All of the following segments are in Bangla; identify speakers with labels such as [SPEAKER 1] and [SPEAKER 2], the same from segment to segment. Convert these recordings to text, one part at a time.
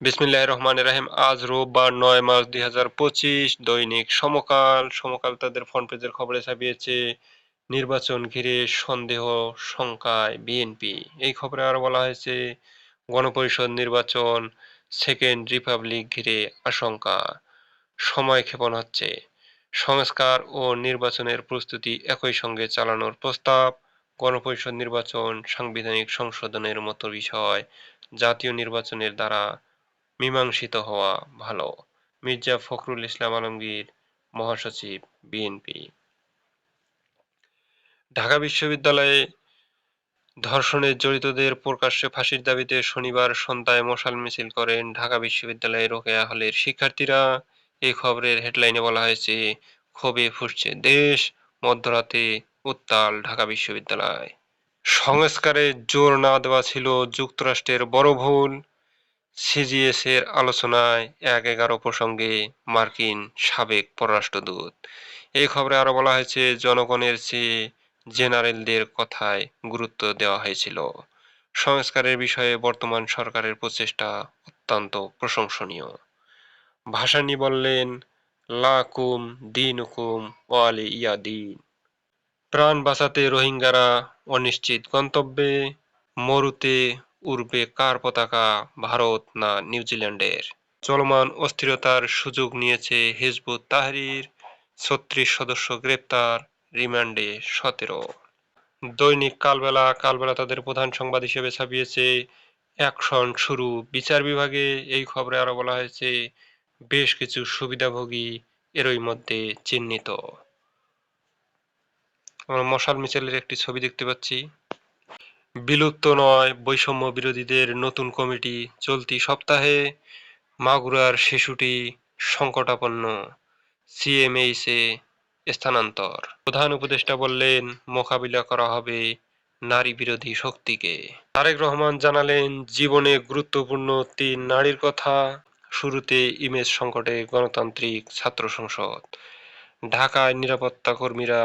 [SPEAKER 1] বিসমিল্লাহ রহমান রাহিম। আজ রোববার নয় মার্চ দুই হাজার পঁচিশ, দৈনিক সমকাল। সমকাল তাদের ফ্রন্ট পেজের খবরে ছাপিয়েছে নির্বাচন ঘিরে সন্দেহ, শঙ্কায় বিএনপি। এই খবরে আরও বলা হয়েছে, গণপরিষদ নির্বাচন সেকেন্ড রিপাবলিক ঘিরে আশঙ্কা, সময় ক্ষেপণ হচ্ছে। সংস্কার ও নির্বাচনের প্রস্তুতি একই সঙ্গে চালানোর প্রস্তাব, গণপরিষদ নির্বাচন সাংবিধানিক সংশোধনের মতো বিষয় জাতীয় নির্বাচনের দ্বারা মীমাংসিত হওয়া ভালো। মির্জা ফখরুল ইসলাম আলমগীর, মহাসচিব বিএনপি ঢাকা বিশ্ববিদ্যালয়ে ধর্ষণে জড়িতদের প্রকাশ্যে ফাঁসির দাবিতে শনিবার সন্ধ্যায় মশাল মিছিল করেন ঢাকা বিশ্ববিদ্যালয়ের রোকেয়া হলের শিক্ষার্থীরা। এই খবরের হেডলাইনে বলা হয়েছে, ক্ষোভে ফুসছে দেশ, মধ্যরাতে উত্তাল ঢাকা বিশ্ববিদ্যালয়। সংস্কারে জোর না দেওয়া ছিল যুক্তরাষ্ট্রের বড় ভুল। সিজিএস এর আলোচনায় এক এগারো প্রসঙ্গে মার্কিন সাবেক পররাষ্ট্রদূত। এই খবরে আরও বলা হয়েছে, জনগণের চেয়ে জেনারেলদের কথায় গুরুত্ব দেওয়া হয়েছিল। সংস্কারের বিষয়ে বর্তমান সরকারের প্রচেষ্টা অত্যন্ত প্রশংসনীয়। ভাসানী বললেন লাকুম দিনুকুম ওয়ালি ইয়া দিন প্রাণ বাঁচাতে রোহিঙ্গারা অনিশ্চিত গন্তব্যে, মরুতে উড়বে কার পতাকা ভারত না নিউজিল্যান্ডের চলমান অস্থিরতার সুযোগ নিয়েছে হিজবুত তাহরির। ছত্রিশ সদস্য গ্রেপ্তার, রিমান্ডে সতেরো। দৈনিক কালবেলা কালবেলা তাদের প্রধান সংবাদ হিসেবে ছাপিয়েছে অ্যাকশন শুরু। বিচার বিভাগে এই খবরে আরও বলা হয়েছে, বেশ কিছু সুবিধাভোগী এরই মধ্যে চিহ্নিত। আমরা মশাল মিছিলের একটি ছবি দেখতে পাচ্ছি। বিলুপ্ত নয়, বৈষম্য বিরোধীদের নতুন কমিটি চলতি সপ্তাহে মাগুরার শিশুটি সংকটাপন্ন। সিএমএইচে স্থানান্তর। প্রধান উপদেষ্টা বললেন, মোকাবিলা করা হবে নারী বিরোধী শক্তিকে। তারেক রহমান জানালেন, জীবনে গুরুত্বপূর্ণ তিন নারীর কথা। শুরুতে ইমেজ সংকটে গণতান্ত্রিক ছাত্র সংসদ। ঢাকায় নিরাপত্তা কর্মীরা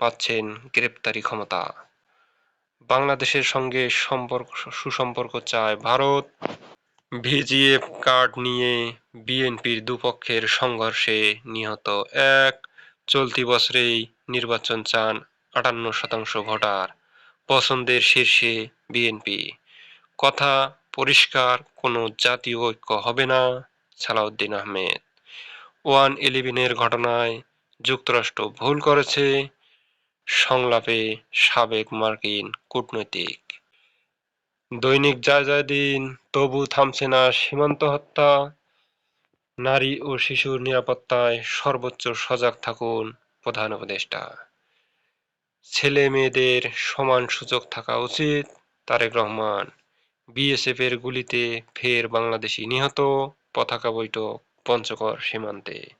[SPEAKER 1] পাচ্ছেন গ্রেপ্তারি ক্ষমতা। বাংলাদেশের সঙ্গে সম্পর্ক, সুসম্পর্ক চায় ভারত। ভিজিএফ কার্ড নিয়ে বিএনপির দুপক্ষের সংঘর্ষে নিহত এক। চলতি বছরেই নির্বাচন চান আটান্ন শতাংশ ভোটার। পছন্দের শীর্ষে বিএনপি। কথা পরিষ্কার, কোনো জাতীয় ঐক্য হবে না, সালাউদ্দিন আহমেদ। ওয়ান ইলেভেনের ঘটনায় যুক্তরাষ্ট্র ভুল করেছে সংলাপে সাবেক মার্কিন কূটনৈতিক। দৈনিক যায় যায় দিন তবু থামছে না সীমান্ত হত্যা। নারী ও শিশুর নিরাপত্তায় সর্বোচ্চ সজাগ থাকুন প্রধান উপদেষ্টা। ছেলে মেয়েদের সমান সুযোগ থাকা উচিত, তারেক রহমান। বিএসএফ এর গুলিতে ফের বাংলাদেশি নিহত, পতাকা বৈঠক পঞ্চগড় সীমান্তে।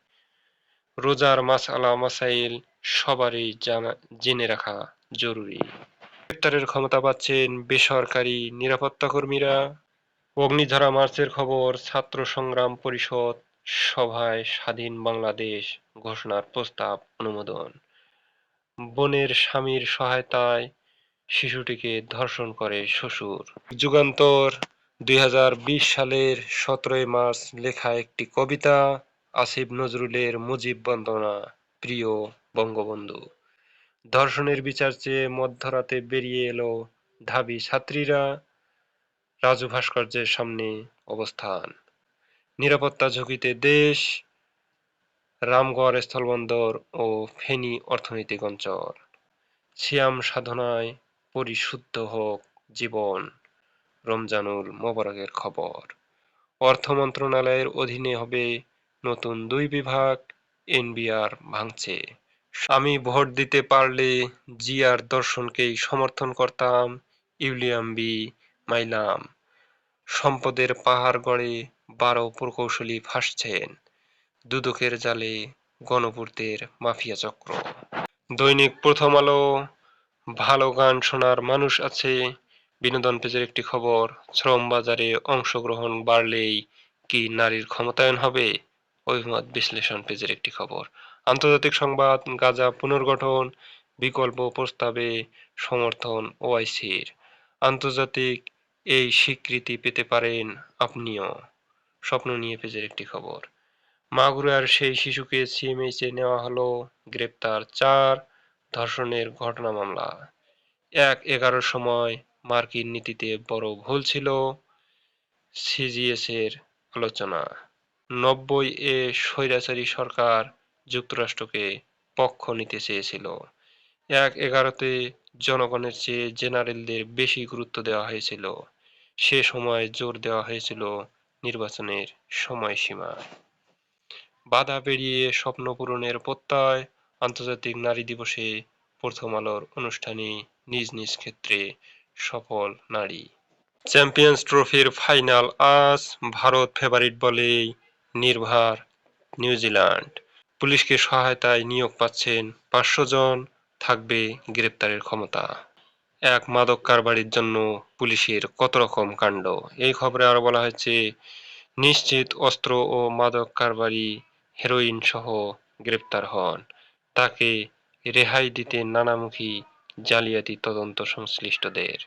[SPEAKER 1] রোজার মাস আলা মাসাইল সবারই জানা, জেনে রাখা জরুরি। গ্রেপ্তারের ক্ষমতা পাচ্ছেন বেসরকারি নিরাপত্তা কর্মীরা। অগ্নিধারা মার্চের খবর, ছাত্র সংগ্রাম পরিষদ সভায় স্বাধীন বাংলাদেশ ঘোষণার প্রস্তাব অনুমোদন। বোনের স্বামীর সহায়তায় শিশুটিকে ধর্ষণ করে শ্বশুর। যুগান্তর, দুই হাজার বিশ সালের সতেরোই মার্চ লেখা একটি কবিতা, আসিফ নজরুলের মুজিব বন্দনা। প্রিয় বঙ্গবন্ধু। ধর্ষণের বিচার চেয়ে মধ্যরাতে বেরিয়ে এলো ঢাবি ছাত্রীরা রাজু ভাস্কর্যের সামনে অবস্থান। নিরাপত্তা ঝুঁকিতে দেশ, রামগড় স্থলবন্দর ও ফেনী অর্থনৈতিক অঞ্চল। সিয়াম সাধনায় পরিশুদ্ধ হোক জীবন, রমজানুল মোবারকের খবর। অর্থ মন্ত্রণালয়ের অধীনে হবে নতুন দুই বিভাগ এনবিআর ভাঙছে। আমি ভোট দিতে পারলে জিয়ার দর্শনকেই সমর্থন করতাম ইউলিয়াম বি মাইলাম। সম্পদের পাহাড় গড়ে বারো প্রকৌশলী ফাঁসছেন দুদকের জালে গণপূর্তের মাফিয়া চক্র। দৈনিক প্রথম আলো, ভালো গান শোনার মানুষ আছে। বিনোদন পেজের একটি খবর শ্রম বাজারে অংশগ্রহণ বাড়লেই কি নারীর ক্ষমতায়ন হবে? অভিমত বিশ্লেষণ পেজের একটি খবর। আন্তর্জাতিক সংবাদ, গাজা পুনর্গঠন, বিকল্প প্রস্তাবে সমর্থন ওআইসির আন্তর্জাতিক এই স্বীকৃতি পেতে পারেন আপনিও। স্বপ্ন নিয়ে পেজের একটি খবর। মাগুরার সেই শিশুকে সিএমএইচে নেওয়া হলো, গ্রেপ্তার চার ধর্ষণের ঘটনা মামলা। এক এগারোর সময় মার্কিন নীতিতে বড় ভুল ছিল সিজিএস এর আলোচনা। নব্বই এ স্বৈরাচারী সরকার যুক্তরাষ্ট্রকে পক্ষ নিতে চেয়েছিল। এক এগারোতে জনগণের চেয়ে জেনারেলদের বেশি গুরুত্ব দেওয়া হয়েছিল। সে সময় জোর দেওয়া হয়েছিল নির্বাচনের সময়সীমা। বাধা পেরিয়ে স্বপ্ন পূরণের প্রত্যয়, আন্তর্জাতিক নারী দিবসে প্রথম আলোর অনুষ্ঠানে নিজ নিজ ক্ষেত্রে সফল নারী। চ্যাম্পিয়ন্স ট্রফির ফাইনাল আজ ভারত ফেভারিট বলেই নির্ভার নিউজিল্যান্ড পুলিশকে সহায়তায় নিয়োগ পাচ্ছেন পাঁচশো জন, থাকবে গ্রেপ্তারের ক্ষমতা। এক মাদক কারবারির জন্য পুলিশের কত রকম কাণ্ড? এই খবরে আরও বলা হয়েছে, নিশ্চিত অস্ত্র ও মাদক কারবারি হেরোইন সহ গ্রেপ্তার হন। তাকে রেহাই দিতে নানামুখী জালিয়াতি তদন্ত সংশ্লিষ্টদের।